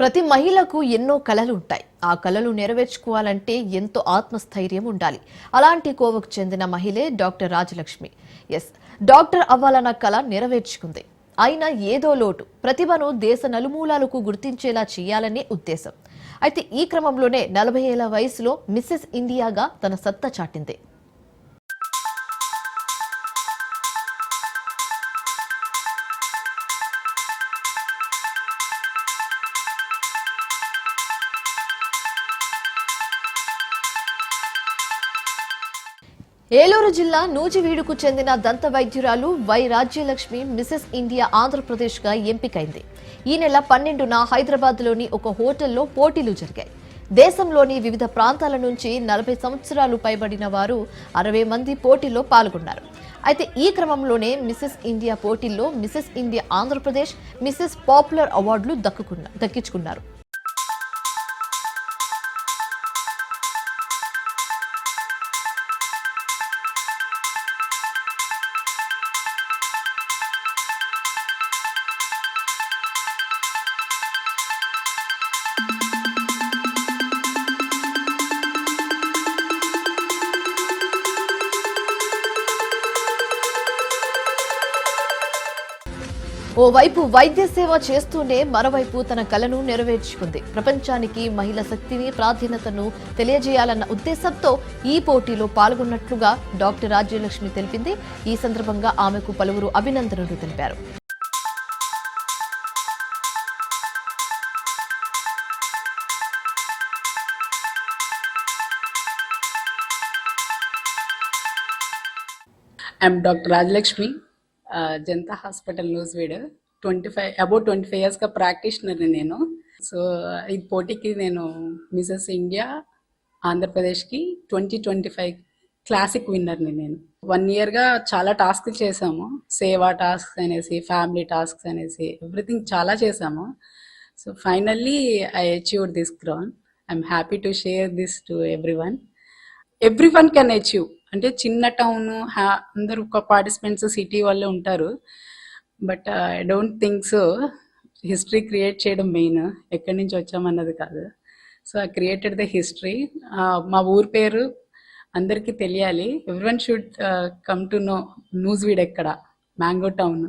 ప్రతి మహిళకు ఎన్నో కళలు ఉంటాయి. ఆ కళలు నెరవేర్చుకోవాలంటే ఎంతో ఆత్మస్థైర్యం ఉండాలి. అలాంటి కోవకు చెందిన మహిళే డాక్టర్ రాజలక్ష్మి. ఎస్ డాక్టర్ అవ్వాలన్న కళ నెరవేర్చుకుంది. అయినా ఏదో లోటు. ప్రతిభను దేశ నలుమూలాలకు గుర్తించేలా చేయాలనే ఉద్దేశం. అయితే ఈ క్రమంలోనే నలభై ఏళ్ళ వయసులో మిస్సెస్ ఇండియాగా తన సత్తా చాటింది. ఏలూరు జిల్లా నూజివీడుకు చెందిన దంత వైద్యురాలు వై రాజ్యలక్ష్మి మిసెస్ ఇండియా ఆంధ్రప్రదేశ్గా ఎంపికైంది. ఈ నెల పన్నెండున హైదరాబాద్లోని ఒక హోటల్లో పోటీలు జరిగాయి. దేశంలోని వివిధ ప్రాంతాల నుంచి నలభై సంవత్సరాలు పైబడిన వారు అరవై మంది పోటీలో పాల్గొన్నారు. అయితే ఈ క్రమంలోనే మిసెస్ ఇండియా పోటీల్లో Mrs India Andhra Pradesh Mrs popular అవార్డులు దక్కుకున్న దక్కించుకున్నారు. ఓవైపు వైద్య సేవ చేస్తూనే మరోవైపు తన కలను నెరవేర్చుకుంది. ప్రపంచానికి మహిళ శక్తిని ప్రాధాన్యతను తెలియజేయాలన్న ఉద్దేశంతో ఈ పోటీలో పాల్గొన్నట్లుగా డాక్టర్ రాజ్యలక్ష్మి తెలిపింది. ఈ సందర్భంగా ఆమెకు పలువురు అభినందనలు తెలిపారు. I'm doctor Rajalakshmi Janata hospital Nuzvid twenty five about twenty five ఇయర్స్గా ప్రాక్టీషనర్ని నేను. సో ఈ పోటీకి నేను మిసెస్ ఇండియా ఆంధ్రప్రదేశ్కి ట్వంటీ ట్వంటీ ఫైవ్ క్లాసిక్ విన్నర్ని నేను. వన్ ఇయర్గా చాలా టాస్క్లు చేసాము. సేవా టాస్క్స్ అనేసి ఫ్యామిలీ టాస్క్స్ అనేసి ఎవ్రీథింగ్ చాలా చేసాము. So finally I achieve this ground. I'm happy to share this to everyone everyone can achieve. అంటే చిన్న టౌన్ అందరూ ఒక పార్టిసిపెంట్స్ సిటీ వాళ్ళే ఉంటారు. But I don't think so history create చేయడం మెయిన్ ఎక్కడి నుంచి వచ్చామన్నది కాదు. So I created the history మా ఊరి పేరు అందరికీ తెలియాలి. Everyone should come to know Nuzvid ఎక్కడ? Mango town